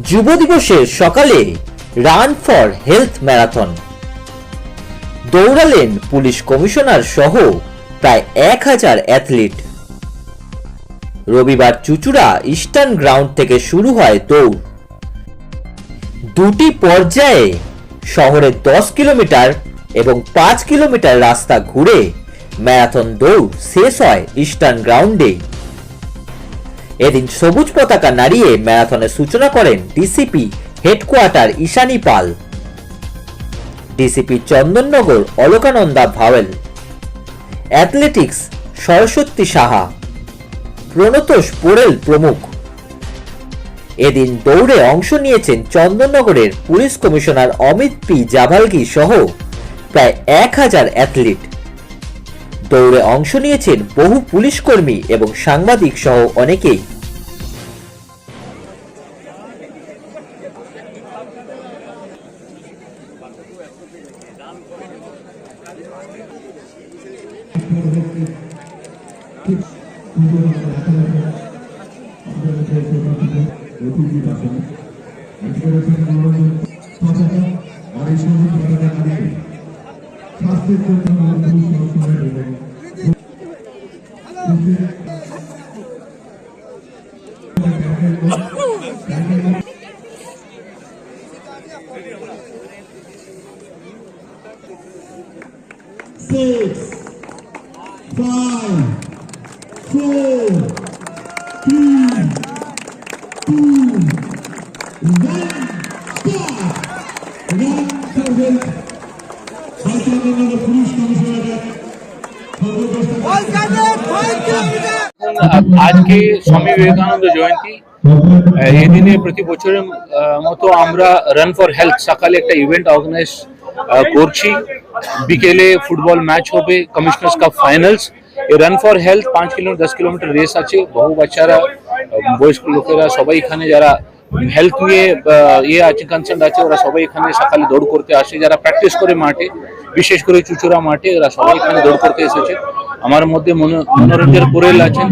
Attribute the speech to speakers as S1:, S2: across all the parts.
S1: যুব দিবসের সকালে রান ফর হেলথ ম্যারাথন। দৌড়ালেন পুলিশ কমিশনার সহ প্রায় এক হাজার অ্যাথলিট। রবিবার চুচুড়া ইস্টার্ন গ্রাউন্ড থেকে শুরু হয় দৌড়। দুটি পর্যায়ে শহরের দশ কিলোমিটার এবং পাঁচ কিলোমিটার রাস্তা ঘুরে ম্যারাথন দৌড় শেষ হয় ইস্টার্ন গ্রাউন্ডে। এদিন সবুজ পতাকা নাড়িয়ে ম্যারাথনের সূচনা করেন DCP headquarter Ishani Pal. DCP Chandannagar Alokananda Bhawal. Athletics Saraswati Saha. Pranatosh Porel প্রমুখ। এদিন দৌড়ে অংশ নিয়েছেন চন্দননগরের police commissioner Amit P Javalgi সহ প্রায় এক হাজার অ্যাথলিট। দৌড়ে অংশ নিয়েছেন বহু পুলিশ কর্মী এবং সাংবাদিক সহ অনেকেই।
S2: স্বাস্থ্যের জন্য Six, five, four, three, two, one, start! Run for health. সরকারের পুলিশ কমিশনারের সর্বপ্রথম
S3: আজকে স্বামী বিবেকানন্দ জয়ন্তী আহ, এই দিনে প্রতি বছরের আহ, মতো আমরা রান ফর হেলথ সকালে একটা ইভেন্ট অর্গানাইজ করছি বিকেলে ফুটবল ম্যাচ হবে commissioners cup finals run for health পাঁচ কিলোমিটার দশ কিলোমিটার রেস আছে। বহু বাচ্চারা বয়স্ক লোকেরা সবাই এখানে যারা হেলথ নিয়ে ইয়ে আছে কনসার্ন আছে, ওরা সবাই এখানে সকালে দৌড় করতে আসে। যারা প্র্যাকটিস করে মাঠে, বিশেষ করে চুচুড়া মাঠে ওরা সবাই এখানে দৌড় করতে এসেছে। আমার মধ্যে মনো- মনোরঞ্জন পোরেল আছেন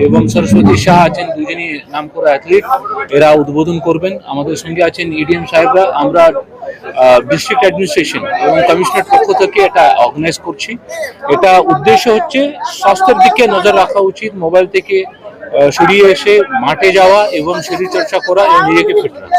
S3: এবং সরস্বতী শাহ আছেন, দুজনই নাম করা অ্যাথলিট এরা উদ্বোধন করবেন। আমাদের সঙ্গে আছেন ইডিএম সাহেবরা। আমরা ডিস্ট্রিক্ট অ্যাডমিনিস্ট্রেশন এবং কমিশনার পক্ষ থেকে এটা অর্গানাইজ করছি। এটা উদ্দেশ্য হচ্ছে স্বাস্থ্যের দিকে নজর রাখা উচিত মোবাইল থেকে সরিয়ে এসে মাঠে যাওয়া এবং শরীরচর্চা করা এবং নিজেকে ফিট রাখা।